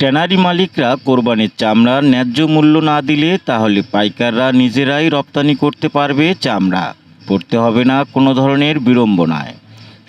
Tannery মালিকরা কোরবানির চামড়ার ন্যায্য মূল্য না দিলে তাহলে পাইকাররা নিজেরাই রপ্তানি করতে পারবে চামড়া। পড়তে হবে না কোনো ধরনের বিড়ম্বনায়।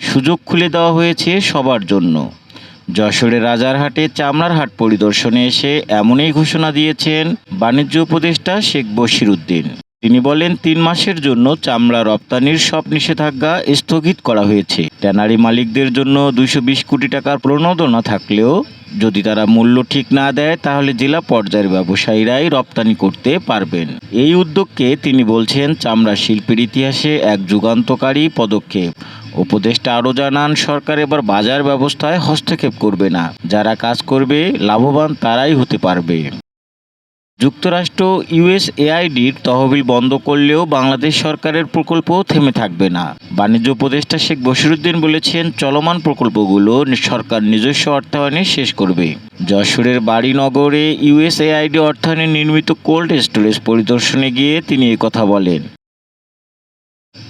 সুযোগ খুলে দেওয়া হয়েছে সবার জন্য। যশোরের রাজারহাটে চামড়ার হাট পরিদর্শনে এসে এমনই ঘোষণা দিয়েছেন বাণিজ্য উপদেষ্টা শেখ বশির উদ্দিন। তিনি বলেন, তিন মাসের জন্য চামড়া রপ্তানির সব নিষেধাজ্ঞা স্থগিত করা হয়েছে। ট্যানারি মালিকদের জন্য দুইশো বিশ কোটি টাকার প্রণোদনা থাকলেও যদি তারা মূল্য ঠিক না দেয়, তাহলে জেলা পর্যায়ের ব্যবসায়ীরাই রপ্তানি করতে পারবেন। এই উদ্যোগকে তিনি বলছেন, চামড়া শিল্পের ইতিহাসে এক যুগান্তকারী পদক্ষেপ। উপদেষ্টা আরও জানান, সরকার এবার বাজার ব্যবস্থায় হস্তক্ষেপ করবে না। যারা কাজ করবে, লাভবান তারাই হতে পারবে। যুক্তরাষ্ট্র ইউএসএআইডির তহবিল বন্ধ করলেও বাংলাদেশ সরকারের প্রকল্প থেমে থাকবে না। বাণিজ্য উপদেষ্টা শেখ বশিরুদ্দিন বলেছেন, চলমান প্রকল্পগুলো সরকার নিজস্ব অর্থায়নে শেষ করবে। যশোরের বাড়িনগরে ইউএসএআইডি অর্থায়নে নির্মিত কোল্ড স্টোরেজ পরিদর্শনে গিয়ে তিনি কথা বলেন।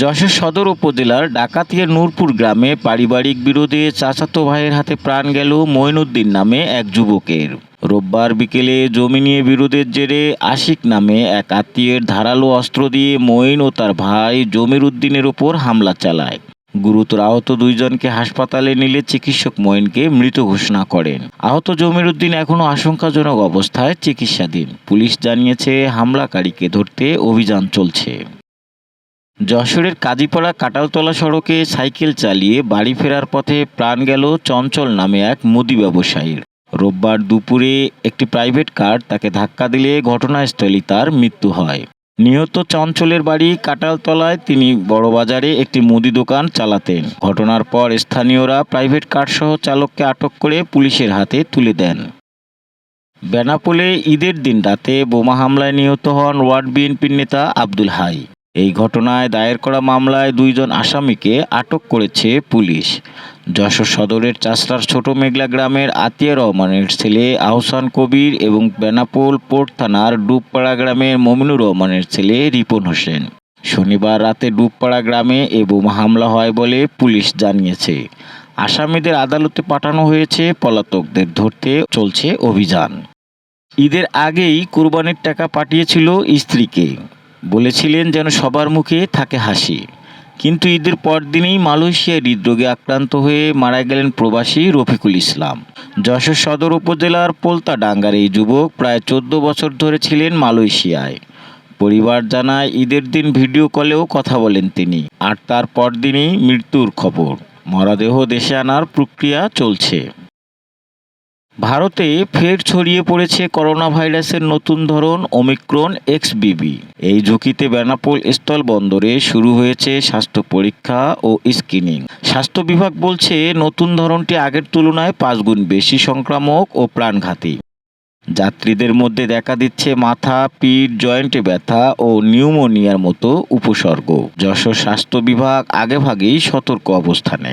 যশোর সদর উপজেলার ডাকাতিয়া নূরপুর গ্রামে পারিবারিক বিরোধে চাচাতো ভাইয়ের হাতে প্রাণ গেল মইনুদ্দিন নামে এক যুবকের। রোববার বিকেলে জমি নিয়ে বিরোধের জেরে আশিক নামে এক আত্মীয়ের ধারালো অস্ত্র দিয়ে মঈন ও তার ভাই জমির উদ্দিনের ওপর হামলা চালায়। গুরুতর আহত দুইজনকে হাসপাতালে নিলে চিকিৎসক মঈনকে মৃত ঘোষণা করেন। আহত জমির উদ্দিন এখনও আশঙ্কাজনক অবস্থায় চিকিৎসাধীন। পুলিশ জানিয়েছে, হামলাকারীকে ধরতে অভিযান চলছে। যশোরের কাজীপাড়া কাটালতলা সড়কে সাইকেল চালিয়ে বাড়ি ফেরার পথে প্রাণ গেল চঞ্চল নামে এক মুদি ব্যবসায়ীর। রোববার দুপুরে একটি প্রাইভেট কার তাকে ধাক্কা দিলে ঘটনাস্থলেই তার মৃত্যু হয়। নিহত চঞ্চলের বাড়ি কাটালতলায় তিনি বড়বাজারে একটি মুদি দোকান চালাতেন। ঘটনার পর স্থানীয়রা প্রাইভেট কারসহ চালককে আটক করে পুলিশের হাতে তুলে দেন। বেনাপোলে ঈদের দিন রাতে বোমা হামলায় নিহত হন ওয়ার্ড বিএনপির নেতা আব্দুল হাই। এই ঘটনায় দায়ের করা মামলায় দুইজন আসামিকে আটক করেছে পুলিশ। যশোর সদরের চাষড়ার ছোট মেঘলা গ্রামের আতিয়া রহমানের ছেলে আহসান কবির এবং বেনাপোল পোর্ট থানার ডুবপাড়া গ্রামের মমিনুর রহমানের ছেলে রিপন হোসেন। শনিবার রাতে ডুবপাড়া গ্রামে এ বোমা হামলা হয় বলে পুলিশ জানিয়েছে। আসামিদের আদালতে পাঠানো হয়েছে, পলাতকদের ধরতে চলছে অভিযান। ঈদের আগেই কুরবানির টাকা পাঠিয়েছিল স্ত্রীকে। বলেছিলেন যেন সবার মুখে থাকে হাসি। কিন্তু ঈদের পরদিনেই মালয়েশিয়ায় হৃদরোগে আক্রান্ত হয়ে মারা গেলেন প্রবাসী রফিকুল ইসলাম। যশোর সদর উপজেলার পোলতাডাঙ্গার এই যুবক প্রায় চোদ্দ বছর ধরে ছিলেন মালয়েশিয়ায়। পরিবার জানায়, ঈদের দিন ভিডিও কলেও কথা বলেন তিনি। আর তার পরদিনই মৃত্যুর খবর। মরাদেহ দেশে আনার প্রক্রিয়া চলছে। ভারতে ফের ছড়িয়ে পড়েছে করোনা ভাইরাসের নতুন ধরন ওমিক্রন এক্সবিবি এই ঝুঁকিতে বেনাপোল স্থল বন্দরে শুরু হয়েছে স্বাস্থ্য পরীক্ষা ও স্ক্রিনিং। স্বাস্থ্য বিভাগ বলছে, নতুন ধরনটি আগের তুলনায় পাঁচগুণ বেশি সংক্রামক ও প্রাণঘাতী। যাত্রীদের মধ্যে দেখা দিচ্ছে মাথা, পিঠ, জয়েন্টে ব্যথা ও নিউমোনিয়ার মতো উপসর্গ। যশোর স্বাস্থ্য বিভাগ আগেভাগেই সতর্ক অবস্থানে।